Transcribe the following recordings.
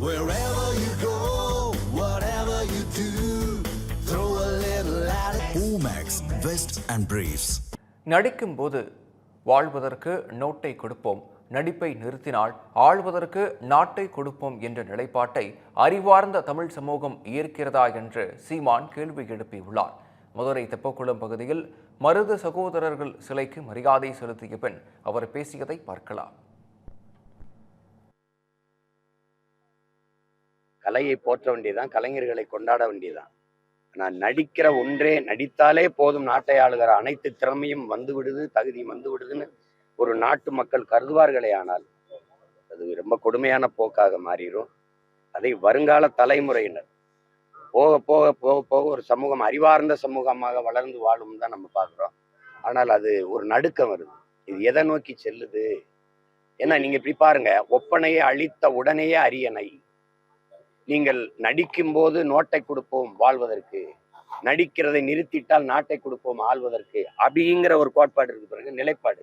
Wherever you go, whatever you do, throw a little at it. Omax, Vest and Briefs. நடிக்கும்போது வாழ்வதற்கு நோட்டை கொடுப்போம் நடிப்பை நிறுத்தினால் ஆள்வதற்கு நாட்டை கொடுப்போம் என்ற நிலைப்பாட்டை அறிவார்ந்த தமிழ் சமூகம் ஏற்கிறதா என்று சீமான் கேள்வி எழுப்பியுள்ளார் மதுரை தெப்பக்குளம் பகுதியில் மருது சகோதரர்கள் சிலைக்கு மரியாதை செலுத்திய பின் அவர் பேசியதை பார்க்கலாம் கலையை போற்ற வேண்டியதுதான் கலைஞர்களை கொண்டாட வேண்டியதுதான். நான் நடிக்கிற ஒன்றே நடித்தாலே போதும் நாட்டை ஆளுகிற அனைத்து திறமையும் வந்து விடுது தகுதியும் வந்து விடுதுன்னு ஒரு நாட்டு மக்கள் கருதுவார்களே ஆனால் அது ரொம்ப கொடுமையான போக்காக மாறிடும். அதை வருங்கால தலைமுறையினர் போக போக போக போக ஒரு சமூகம் அறிவார்ந்த சமூகமாக வளர்ந்து வாழும் தான் நம்ம பார்க்குறோம். ஆனால் அது ஒரு நடுக்கம் வருது. இது எதை நோக்கி செல்லுது? ஏன்னா நீங்க இப்படி பாருங்க ஒப்பனையை அழித்த உடனேயே அரியணை நீங்கள் நடிக்கும் போது நோட்டை கொடுப்போம் வாழ்வதற்கு. நடிக்கிறதை நிறுத்திட்டால் நாட்டை கொடுப்போம் ஆள்வதற்கு. அப்படிங்கிற ஒரு கோட்பாடு இருக்கு பிறகு நிலைப்பாடு.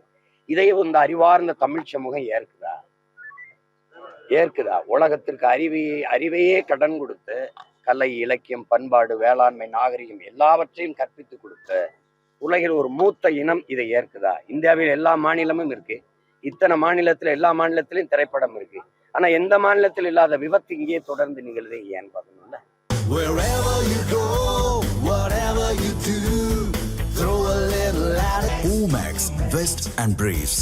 இதை இந்த அறிவார்ந்த தமிழ் சமூகம் ஏற்குதா? ஏற்குதா? உலகத்திற்கு அறிவையே அறிவையே கடன் கொடுத்து கலை இலக்கியம் பண்பாடு வேளாண்மை நாகரிகம் எல்லாவற்றையும் கற்பித்து கொடுத்த உலகில் ஒரு மூத்த இனம் இதை ஏற்குதா? இந்தியாவில் எல்லா மாநிலமும் இருக்கு. இத்தனை மாநிலத்தில் எல்லா மாநிலத்திலையும் திரைப்படம் இருக்கு. ஆனா எந்த மாநிலத்தில் இல்லாத விபத்து இங்கே தொடர்ந்து நிகழ்து ஏன்னு பார்க்கணும்ல Wherever you go, whatever you do, throw a little at it. Omax, Vest and Briefs.